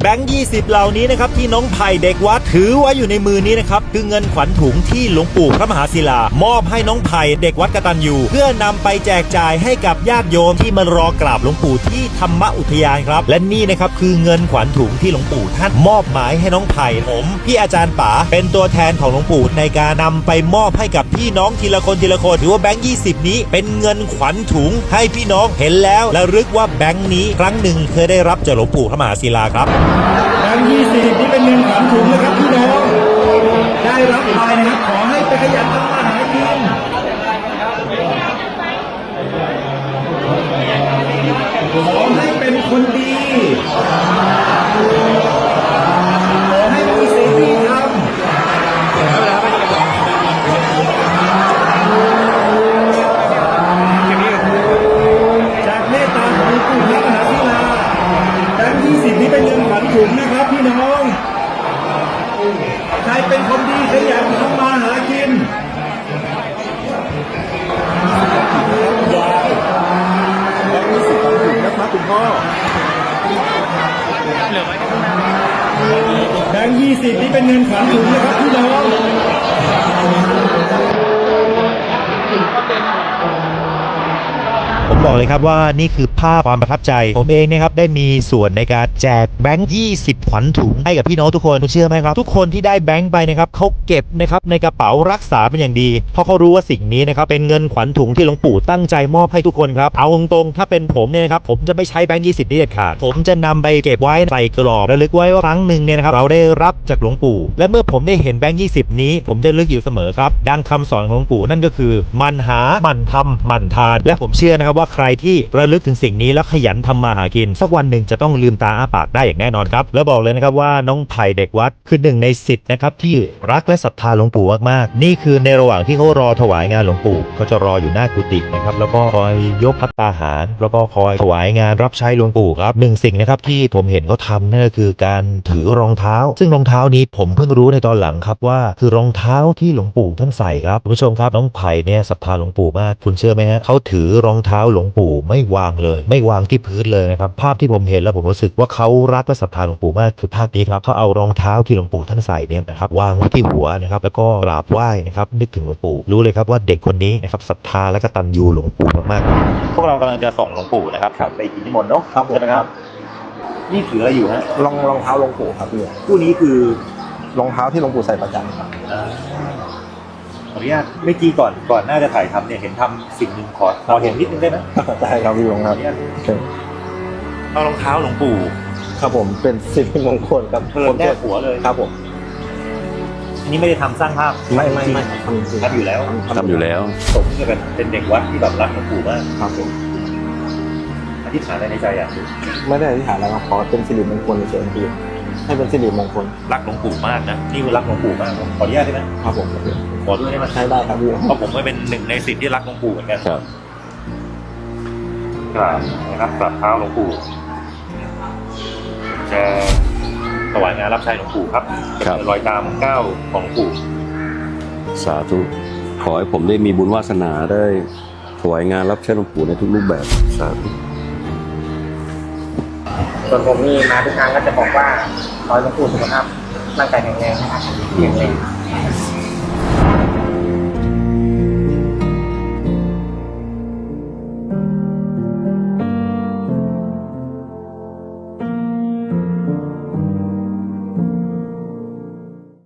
แบงค์20เหล่านี้นะครับที่น้องไผ่เด็กวัดถือไว้อยู่ในมือนี้นะครับคือเงินขวัญถุงที่หลวงปู่พระมหาศิลามอบให้น้องไผ่เด็กวัดกตัญญูเพื่อนำไปแจกจ่ายให้กับญาติโยมที่มารอกราบหลวงปู่ที่ธรรมอุทยานครับ และนี่นะครับคือเงินขวัญถุงที่หลวงปู่ท่านมอบหมายให้น้องไผ่ผมพี่อาจารย์ป๋าเป็นตัวแทนของหลวงปู่ในการนำไปมอบให้กับพี่น้องทีละคนทีละคนถือว่าแบงค์20นี้ เป็นเงินขวัญถุงให้พี่น้องเห็นแล้วและรึกว่าแบงค์นี้ครั้งหนึ่งเคยได้รับจากหลวงปู่พระมหาศิลาครับแบงค์ยี่สิบนี่เป็นเงินขวัญถุงนะครับพี่น้อง ได้รับไปนะครับ ขอให้ไปขยันทำมาหากิน ขยันทำมาหากินยายแบงค์ยี่สิบขวัญถุงนะครับคุณพ่อแบงค์ยี่สิบนี่เป็นเงินขวัญถุงนะครับพี่น้อง บอกเลยครับว่านี่คือภาพความประทับใจ ผมเองนะครับได้มีส่วนในการแจกแบงค์ 20 ขวัญถุงให้กับพี่น้องทุกคนคุณเชื่อไหมครับ ทุกคนที่ได้แบงค์ไปนะครับเขาเก็บนะครับในกระเป๋ารักษาเป็นอย่างดี เพราะเขารู้ว่าสิ่งนี้นะครับเป็นเงินขวัญถุงที่หลวงปู่ตั้งใจมอบให้ทุกคนครับ เอาตรงๆถ้าเป็นผมเนี่ยนะครับผมจะไม่ใช้แบงค์ 20 นี่เด็ดขาด ผมจะนำไปเก็บไว้ใส่กรอบและลึกไว้ว่าครั้งหนึ่งเนี่ยนะครับเราได้รับจากหลวงปู่ และเมื่อผมได้เห็นแบงค์ 20 นี้ ผมจะลึกอยู่เสมอครับดังคำสอนของหลวงปู่นั่นก็คือมันหามันทำหมันทาน และผมเชื่อนะครับว่าใครที่ระลึกถึงสิ่งนี้แล้วขยันทำมาหากิน สักวันหนึ่งจะต้องลืมตาอ้าปากได้อย่างแน่นอนครับ แล้วบอกเลยนะครับว่าน้องไผ่เด็กวัดคือหนึ่งในสิทธิ์นะครับที่รักและศรัทธาหลวงปู่มากๆ นี่คือในระหว่างที่เขารอถวายงานหลวงปู่เขาจะรออยู่หน้ากุฏินะครับแล้วก็คอยยกพัตตาหาร แล้วก็คอยถวายงานรับใช้หลวงปู่ครับหนึ่งสิ่งนะครับที่ผมเห็นเขาทำนั่นก็คือการถือรองเท้า ซึ่งรองเท้านี้ผมเพิ่งรู้ในตอนหลังครับว่าคือรองเท้าที่หลวงปู่ท่านใส่ครับคุณผู้ชมครับน้องไผ่เนี่ยศรัทธาหลวงปู่มากคุณเชื่อไหมฮะเขาถือรองเท้าหลวงปู่ไม่วางเลย ไม่วางที่พื้นเลยนะครับภาพที่ผมเห็นแล้วผมรู้สึกว่าเขารักและศรัทธาหลวงปู่มากคือภาพนี้ครับเขาเอารองเท้าที่หลวงปู่ท่านใส่เนี่ยนะครับวางไว้ที่หัวนะครับแล้วก็กราบไหว้นะครับนึกถึงหลวงปู่รู้เลยครับว่าเด็กคนนี้นะครับศรัทธาและกตัญญูหลวงปู่มากๆพวกเรากำลังจะส่งหลวงปู่นะครับไปกินนิมนต์เนาะครับผมใช่ไหมครับ นี่ถืออะไรอยู่ฮะรองรองเท้าหลวงปู่ครับพี่คู่นี้คือรองเท้าที่หลวงปู่ใส่ประจำครับอ่า ขออนุญาตเมื่อกี้ก่อนก่อนหน้าจะถ่ายทำเนี่ยเห็นทำสิ่งหนึ่งขอขอเห็นนิดนึงได้ไหมได้ครับพี่หลวงขอครัอบนุญาตเชิญเอารองเท้าหลวงปู่ครับผมเป็นสิริมงคลครับเพลินแนบหัวเลยครับผมอันนี้ไม่ได้ทำสร้างภาพไม่ไม่ไม่ทำจริงทำอยู่แล้วทำอยู่แล้วผมจะเป็นเป็นเด็กวัดที่แบบรักหลวงปู่มากครับผมอธิษฐานอะไรในใจอะไม่ได้อธิษฐานอะไรมาขอเป็นสิริมงคลเฉยๆพี่ ให้เป็นสิริมงคลรักหลวงปู่มากนะนี่คือรักหลวงปู่มากขออนุญาตได้ไหมครับผมขอด้วยได้ไหมใช้ได้ครับพี่เพราะผมก็เป็นหนึ่งในสิทธิ์ที่รักหลวงปู่เหมือนกันครับกราบนะครับกราบเท้าหลวงปู่จะถวายงานรับใช้หลวงปู่ครับครับรอยตามก้าวของหลวงปู่ สาธุขอให้ผมได้มีบุญวาสนาได้ถวายงานรับใช้หลวงปู่ในทุกรูปแบบสาธุ ส่วนผมนี่มาทุกครั้งก็จะบอกว่าขอให้หลวงปู่สุขภาพร่างกายแข็งแรงนะครับแข็งแรง